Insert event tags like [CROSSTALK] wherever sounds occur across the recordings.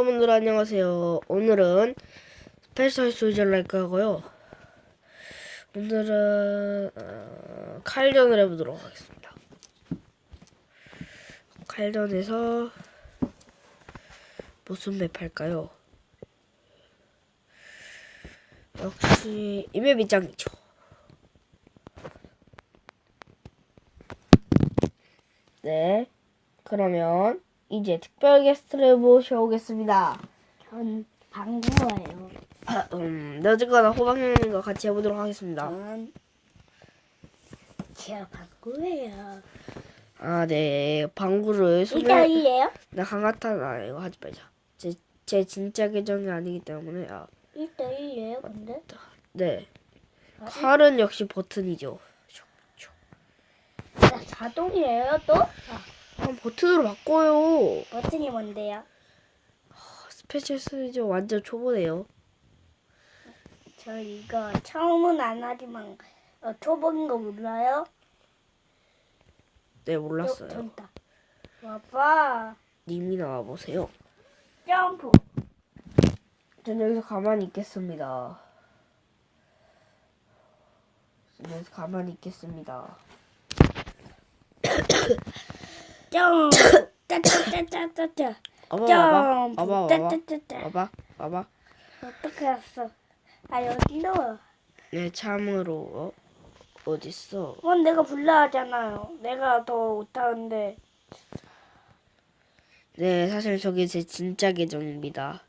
여러분들 안녕하세요. 오늘은 스페셜 소셜 라이크 하고요. 오늘은 어, 칼전을 해보도록 하겠습니다. 칼전에서 무슨 맵 할까요? 역시 이 맵이 짱이죠. 네, 그러면 이제 특별 게스트를 모셔오겠습니다. 전 방구예요. 아, 음, 네, 어쨌거나 호박님과 같이 해보도록 하겠습니다. 전 제가 방구예요. 아, 네, 방구를 소개. 일대일이에요? 나 강화탄 아 이거 하지 말자. 제, 제 진짜 계정이 아니기 때문에 아, 일대일이에요, 근데? 네. 아, 칼은 역시 버튼이죠. 자, 자동이에요, 또? 아, 아, 버튼으로 바꿔요. 버튼이 뭔데요? 스페셜 스죠 완전 초보네요. 저 이거 처음은 안 하지만 어, 초보인 거 몰라요? 네, 저, 몰랐어요. 저 있다. 와봐. 님이 나와 보세요. 점프. 전 여기서 가만히 있겠습니다. 전 여기서 가만히 있겠습니다. [COUGHS] 점프. 짜짜짜짜짜짜. 와봐, 와봐, 점프. 와봐, 와봐, 짜짜짜짜. 와봐, 와봐. 어떻게 왔어? 아, 여기로. 네, 참으로 어? 어딨어? 어, 내가 불러 하잖아요. 내가 더 못하는데. 네, 사실 저게 제 진짜 계정입니다.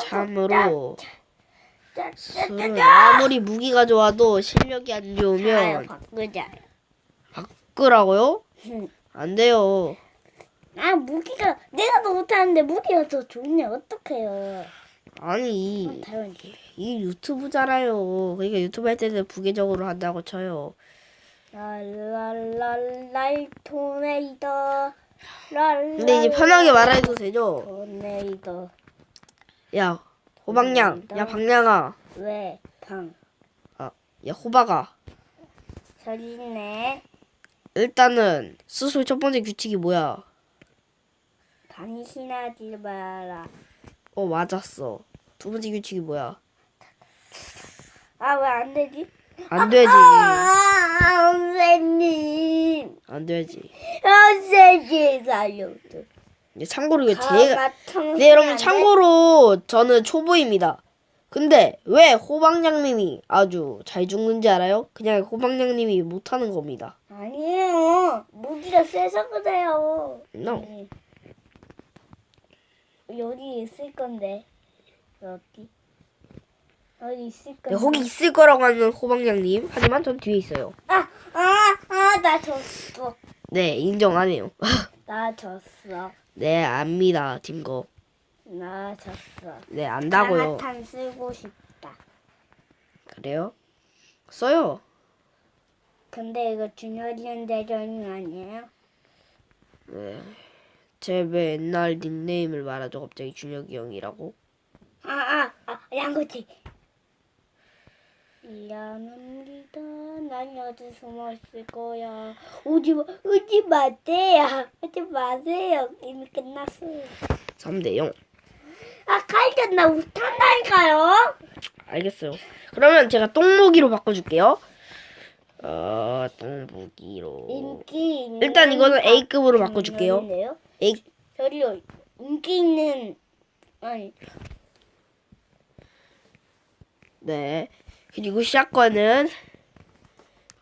참으로 술은. 아무리 무기가 좋아도 실력이 안 좋으면 바꾸자. 바꾸라고요? 응. 안 돼요. 아, 무기가, 내가 더 못하는데 무기가 더 좋네. 어떡해요. 아니 당연히. 이 유튜브잖아요. 그러니까 유튜브 할 때는 부계적으로 한다고 쳐요. 랄랄랄랄 토네이더. 랄랄. 근데 이제 편하게 말해도 되죠? 토네이더. 야 호박냥, 야 박냥아, 왜? 방. 야 호박아. 저기 있네. 일단은 스스로 첫 번째 규칙이 뭐야? 방신하지 마라. 어 맞았어. 두 번째 규칙이 뭐야? 아, 왜 안 되지? 안 되지. 아, 선생님. 안 되지. 선생님 살려줘. 이제 참고로 아, 제가 네 여러분 참고로 저는 초보입니다. 근데 왜 호박냥님이 아주 잘 죽는지 알아요? 그냥 호박냥님이 못하는 겁니다. 아니 에요. 무기가 세서 그래요. No. 네. 여기 있을 건데. 여기. 여기 있을 건데. 네, 거기 있을 거라고 하는 호박냥님. 하지만 전 뒤에 있어요. 아, 아, 아, 나 졌어. 네, 인정 안 해요. [LAUGHS] 나 졌어. 네, 압니다, 딩거. 나 졌어. 네, 안다고요. 강화탄 쓰고 싶다. 그래요? 써요. 근데 이거 준혁이형 대전이 아니에요? 네. 제 맨날 닉네임을 말하죠. 갑자기 준혁이 형이라고. 아, 아, 아, 양꼬치. 미안합니다. 난 여기 숨어 있을 거야. 오지 마, 오지 마세요. 오지 마세요. 이미 끝났어요. 3대 0. 아, 칼전 나 못한다니까요. 알겠어요. 그러면 제가 똥무기로 바꿔줄게요. 어, 똥무기로. 인기 있는 일단 이거는 A급으로 바꿔줄게요. 장면이네요. A, 저리요. 인기 있는 아니 네. 그리고 샷건은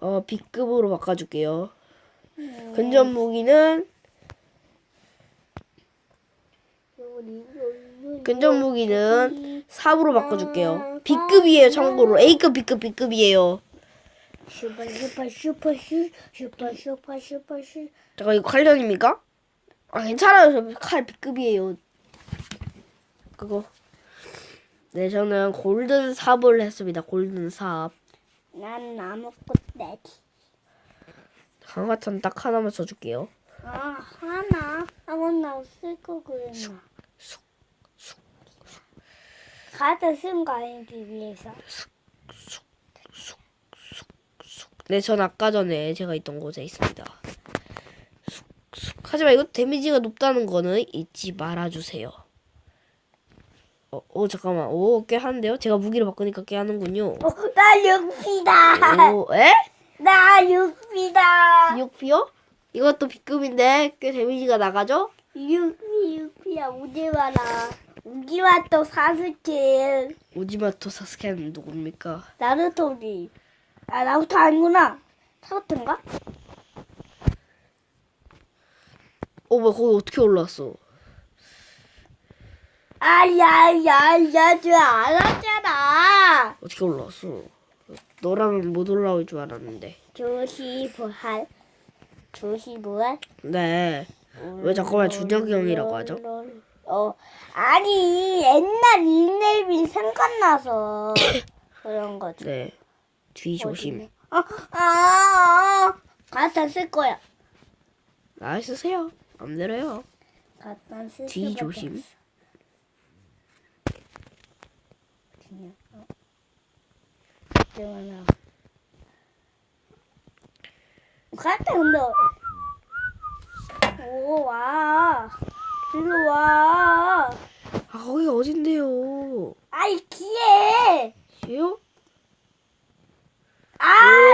어, B급으로 바꿔줄게요. 근접 무기는 근접 무기는 4으로 바꿔줄게요. B급이에요, 참고로. A급, B급, B급이에요. 슈퍼 슈퍼 슈퍼 슈 슈퍼 슈퍼 슈퍼 슈 잠깐, 이거 칼전입니까? 아, 괜찮아요. 저칼 B급이에요. 그거. 네, 저는 골든 삽을 했습니다. 골든 삽. 난 아무것도 내지. 강화탄 딱 하나만 써줄게요. 아 하나 아무나 없을 거 그랬나. 쑥, 쑥, 가드 쓴거 아니지 위에서. 네, 전 아까 전에 제가 있던 곳에 있습니다. 쑥, 쑥. 하지만 이거 데미지가 높다는 거는 잊지 말아주세요. 어, 어 잠깐만. 오, 꽤 하는데요? 제가 무기를 바꾸니까 꽤 하는군요. 어, 나 육피다. 오, 에? 나 육피다. 육피요? 이것도 B급인데 꽤 데미지가 나가죠? 육피 육피야 오지 마라. 또 사스케. 오지마토 사스케는 누굽니까? 나루토리. 아 나루토 아니구나. 사루토인가? 어, 뭐 거기 어떻게 올라왔어? 아야야야 저 알았잖아. 어떻게 올라왔어? 너라면 못 올라올 줄 알았는데. 조시 부활. 조시 부활. 네. 왜 잠깐만 준혁이 형이라고 하죠? 어 아니 옛날 닉네임이 생각나서 [COUGHS] 그런 거죠. 네. 뒤 조심. 어, 아, 아, 갖다 쓸 거야. 아, 쓰세요. 맘대로요. 갖다 쓸 뒤 수밖에 조심. 없어. 그냥, 어. 갖다 근데 오 와. 일로 와. 아, 거기가 어딘데요? 아이 기에. 씨요? 아,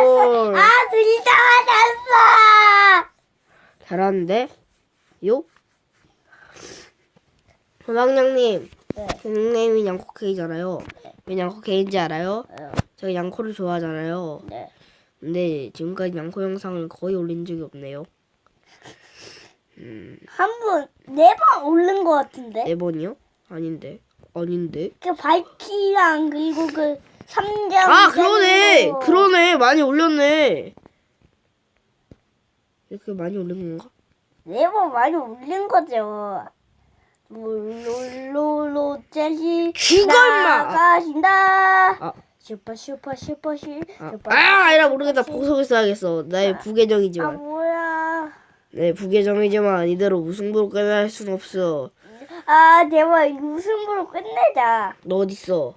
오. 아, 들다 맞았어. 잘하는데? 요? 소방장님, 네. 제 닉네임이 양코케이잖아요. 왜 양코케인지 알아요? 어, 제가 양코를 좋아하잖아요. 네. 근데 지금까지 양코 영상을 거의 올린 적이 없네요. 한 번, 네 번 오른 것 같은데? 네 번이요? 아닌데. 아닌데. 그 바이키랑 그리고 그 삼장. 아, 그러네! 그러네! 많이 올렸네! 이렇게 많이 올린 건가? 네번 많이 올린 거죠. 죽어, 임마! 나가신다. 아. 슈퍼 슈퍼 슈퍼 슈. 아, 슈퍼, 아 아니라 모르겠다. 슈. 보석을 써야겠어. 나의 아 부계정이지만. 뭐야? 네, 부계정이지만 이대로 무승부로 끝날 순 없어. 아 대박 웃음으로 끝내자. 너 어딨어?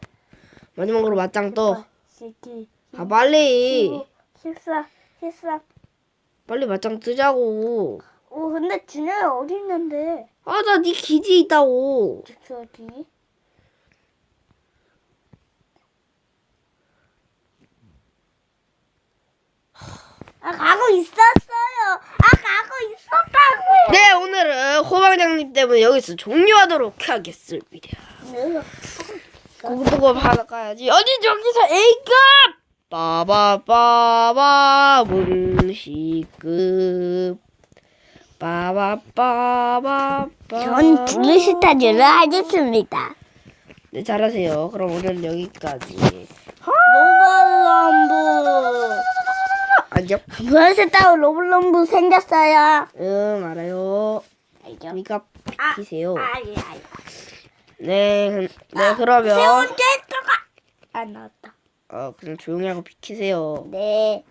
마지막으로 맞짱 떠. 시키. 아, 빨리! 십사 십사. 빨리 맞짱 뜨자고. 오 근데 준영이 어디 있는데? 아, 나 네 기지 있다고. 저기. 아 가고 있었어요. 아 가고 있었다고요. 네, 오늘은 호방장님 때문에 여기서 종료하도록 하겠습니다. 네. 고급보고 받아가야지. 어디 저기서 A급! 빠바빠바 문시급 빠바빠바빠 전 블루스타즈를 하겠습니다. 네 잘하세요. 그럼 오늘 여기까지. 로블럼브. 안녕. 블루스타즈 로블럼브 생겼어요. 응 알아요. 알죠? 그러니까 아, 비키세요. 아니 아니. 네, 그- 네 그러면 세운 데스가 안 나왔다. 어 그냥 조용히 하고 비키세요. 네.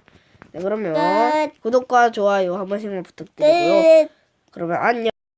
네 그러면 끝. 구독과 좋아요 한 번씩만 부탁드리고요. 끝. 그러면 안녕.